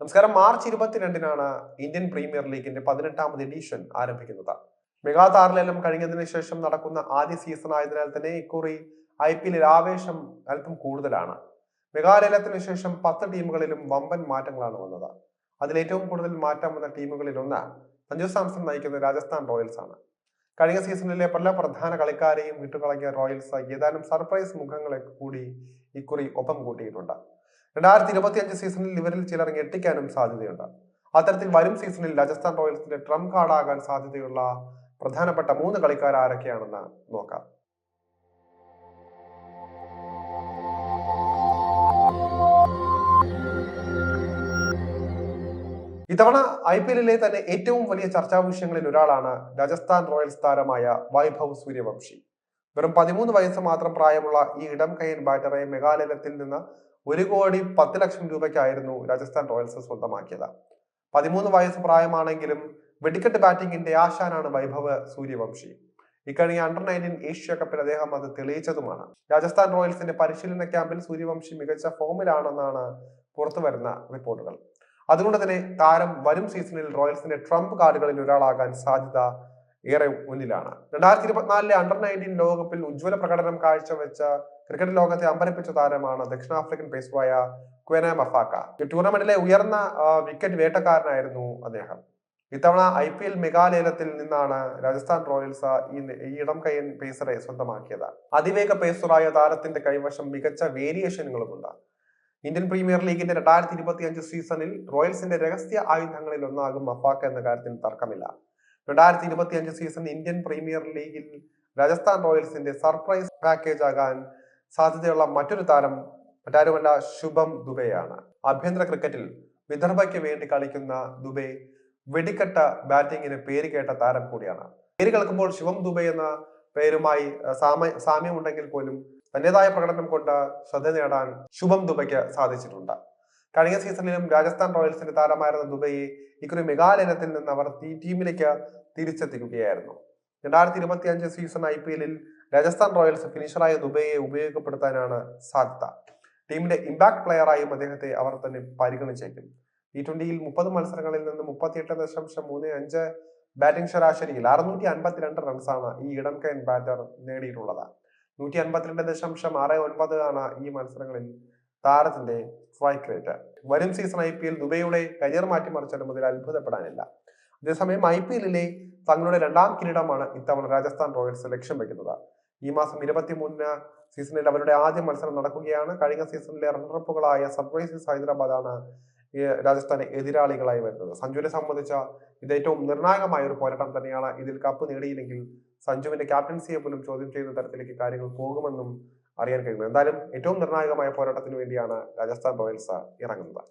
നമസ്കാരം. March ഇരുപത്തിരണ്ടിനാണ് Indian premier ലീഗിന്റെ പതിനെട്ടാമത് എഡിഷൻ ആരംഭിക്കുന്നത്. മെഗാ താരലേലം കഴിഞ്ഞതിന് ശേഷം നടക്കുന്ന ആദ്യ സീസൺ ആയതിനാൽ തന്നെ ഇക്കുറി ഐ പി എല്ലിൽ ആവേശം അല്പം കൂടുതലാണ്. മെഗാലേലത്തിന് ശേഷം പത്ത് ടീമുകളിലും വമ്പൻ മാറ്റങ്ങളാണ് വന്നത്. അതിലേറ്റവും കൂടുതൽ മാറ്റം വന്ന ടീമുകളിൽ ഒന്ന് സഞ്ജു സാംസൺ നയിക്കുന്ന രാജസ്ഥാൻ റോയൽസ് ആണ്. കഴിഞ്ഞ സീസണിലെ പല പ്രധാന കളിക്കാരെയും വിട്ടുകളങ്ങിയ റോയൽസ് ഏതാനും സർപ്രൈസ് മുഖങ്ങളെ കൂടി ഇക്കുറി ഒപ്പം കൂട്ടിയിട്ടുണ്ട്. രണ്ടായിരത്തി ഇരുപത്തി അഞ്ച് സീസണിൽ ഇവരിൽ ചിലർ ഞെട്ടിക്കാനും സാധ്യതയുണ്ട്. അത്തരത്തിൽ വരും സീസണിൽ രാജസ്ഥാൻ റോയൽസിന്റെ ട്രംപ് കാർഡാകാൻ സാധ്യതയുള്ള പ്രധാനപ്പെട്ട മൂന്ന് കളിക്കാർ ആരൊക്കെയാണെന്ന് നോക്കാം. ഇത്തവണ ഐ പി എല്ലിലെ തന്നെ ഏറ്റവും വലിയ ചർച്ചാ വിഷയങ്ങളിൽ ഒരാളാണ് രാജസ്ഥാൻ റോയൽസ് താരമായ വൈഭവ് സൂര്യവംശി. വെറും പതിമൂന്ന് വയസ്സ് മാത്രം പ്രായമുള്ള ഈ ഇടം കയ്യൻ ബാറ്ററെ മെഗാലയത്തിൽ നിന്ന് ഒരു കോടി പത്ത് ലക്ഷം രൂപയ്ക്കായിരുന്നു രാജസ്ഥാൻ റോയൽസ് സ്വന്തമാക്കിയത്. പതിമൂന്ന് വയസ്സ് പ്രായമാണെങ്കിലും വെടിക്കെട്ട് ബാറ്റിംഗിന്റെ ആശാനാണ് വൈഭവ് സൂര്യവംശി. ഇക്കഴിഞ്ഞ അണ്ടർ നയന്റീൻ ഏഷ്യ കപ്പിൽ അദ്ദേഹം അത് തെളിയിച്ചതുമാണ്. രാജസ്ഥാൻ റോയൽസിന്റെ പരിശീലന ക്യാമ്പിൽ സൂര്യവംശി മികച്ച ഫോമിലാണെന്നാണ് പുറത്തുവരുന്ന റിപ്പോർട്ടുകൾ. അതുകൊണ്ട് തന്നെ താരം വരും സീസണിൽ റോയൽസിന്റെ ട്രംപ് കാർഡുകളിൽ ഒരാളാകാൻ സാധ്യത ഏറെ മുന്നിലാണ്. രണ്ടായിരത്തി ഇരുപത്തിനാലിലെ അണ്ടർ നയന്റീൻ ലോകകപ്പിൽ ഉജ്ജ്വല പ്രകടനം കാഴ്ചവെച്ച ക്രിക്കറ്റ് ലോകത്തെ അമ്പരപ്പിച്ച താരമാണ് ദക്ഷിണാഫ്രിക്കൻ പേസറായ ക്വന മഫാക്ക. ടൂർണമെന്റിലെ ഉയർന്ന വിക്കറ്റ് വേട്ടക്കാരനായിരുന്നു അദ്ദേഹം. ഇത്തവണ ഐ പി എൽ മെഗാലേലത്തിൽ നിന്നാണ് രാജസ്ഥാൻ റോയൽസ് ഈ ഇടം കയ്യൻ പേസറെ സ്വന്തമാക്കിയത്. അതിവേഗ പേസറായ താരത്തിന്റെ കൈവശം മികച്ച വേരിയേഷനുകളുമുണ്ട് ഇന്ത്യൻ പ്രീമിയർ ലീഗിന്റെ രണ്ടായിരത്തി ഇരുപത്തി അഞ്ച് സീസണിൽ റോയൽസിന്റെ രഹസ്യ ആയുധങ്ങളിൽ ഒന്നാകും മഫാക്ക എന്ന കാര്യത്തിൽ തർക്കമില്ല. രണ്ടായിരത്തി ഇരുപത്തി അഞ്ച് സീസൺ ഇന്ത്യൻ പ്രീമിയർ ലീഗിൽ രാജസ്ഥാൻ റോയൽസിന്റെ സർപ്രൈസ് പാക്കേജ് ആകാൻ സാധ്യതയുള്ള മറ്റൊരു താരം മറ്റാരുമല്ല ശുഭം ദുബെയാണ്. ആഭ്യന്തര ക്രിക്കറ്റിൽ വിദർഭയ്ക്ക് വേണ്ടി കളിക്കുന്ന ദുബെ വെടിക്കെട്ട ബാറ്റിംഗിന് പേര് കേട്ട താരം കൂടിയാണ്. പേര് കേൾക്കുമ്പോൾ ശിവം ദുബെ എന്ന പേരുമായി സാമ്യമുണ്ടെങ്കിൽ പോലും തന്റേതായ പ്രകടനം കൊണ്ട് ശ്രദ്ധ നേടാൻ ശുഭം ദുബയ്ക്ക് സാധിച്ചിട്ടുണ്ട്. കഴിഞ്ഞ സീസണിലും രാജസ്ഥാൻ റോയൽസിന്റെ താരമായിരുന്ന ദുബൈയെ ഇക്കുറി മെഗാലയനത്തിൽ നിന്ന് അവർ ടീമിലേക്ക് തിരിച്ചെത്തിക്കുകയായിരുന്നു. രണ്ടായിരത്തി ഇരുപത്തി അഞ്ച് സീസൺ ഐ പി എല്ലിൽ രാജസ്ഥാൻ റോയൽസ് ഫിനിഷറായ ദുബൈയെ ഉപയോഗപ്പെടുത്താനാണ് സാധ്യത. ടീമിന്റെ ഇമ്പാക്ട് പ്ലെയറായും അദ്ദേഹത്തെ അവർ തന്നെ പരിഗണിച്ചേക്കും. ടി ട്വന്റിയിൽ മുപ്പത് മത്സരങ്ങളിൽ നിന്ന് മുപ്പത്തിയെട്ട് ദശാംശം മൂന്ന് അഞ്ച് ബാറ്റിംഗ് ശരാശരിയിൽ അറുന്നൂറ്റി അൻപത്തിരണ്ട് റൺസാണ് ഈ ഇടം കൈൻ ബാറ്റർ നേടിയിട്ടുള്ളത്. നൂറ്റി അൻപത്തിരണ്ട് ദശാംശം ആറ് ഒൻപത് ആണ് ഈ മത്സരങ്ങളിൽ താരത്തിന്റെ സ്ട്രൈക്ക് റേറ്റ് വരും സീസൺ ഐ പി എൽ ദുബൈയുടെ കരിയർ മാറ്റിമറിച്ചാലും അതിൽ അത്ഭുതപ്പെടാനില്ല. അതേസമയം ഐ പി എല്ലിലെ തങ്ങളുടെ രണ്ടാം കിരീടമാണ് ഇത്തവണ രാജസ്ഥാൻ റോയൽസ് ലക്ഷ്യം വെക്കുന്നത്. ഈ മാസം ഇരുപത്തിമൂന്നിന് സീസണിൽ അവരുടെ ആദ്യ മത്സരം നടക്കുകയാണ്. കഴിഞ്ഞ സീസണിലെ റണ്ണറപ്പുകളായ സൺറൈസേഴ്സ് ഹൈദരാബാദാണ് രാജസ്ഥാനെ എതിരാളികളായി വരുന്നത്. സഞ്ജുവിനെ സംബന്ധിച്ച ഇത് ഏറ്റവും നിർണായകമായ ഒരു പോരാട്ടം തന്നെയാണ് ഇതിൽ കപ്പ് നേടിയില്ലെങ്കിൽ സഞ്ജുവിന്റെ ക്യാപ്റ്റൻസിയെ പോലും ചോദ്യം ചെയ്യുന്ന തരത്തിലേക്ക് കാര്യങ്ങൾ പോകുമെന്നും അറിയാൻ കഴിയുന്നത്. എന്തായാലും ഏറ്റവും നിർണായകമായ പോരാട്ടത്തിന് വേണ്ടിയാണ് രാജസ്ഥാൻ റോയൽസ് ഇറങ്ങുന്നത്.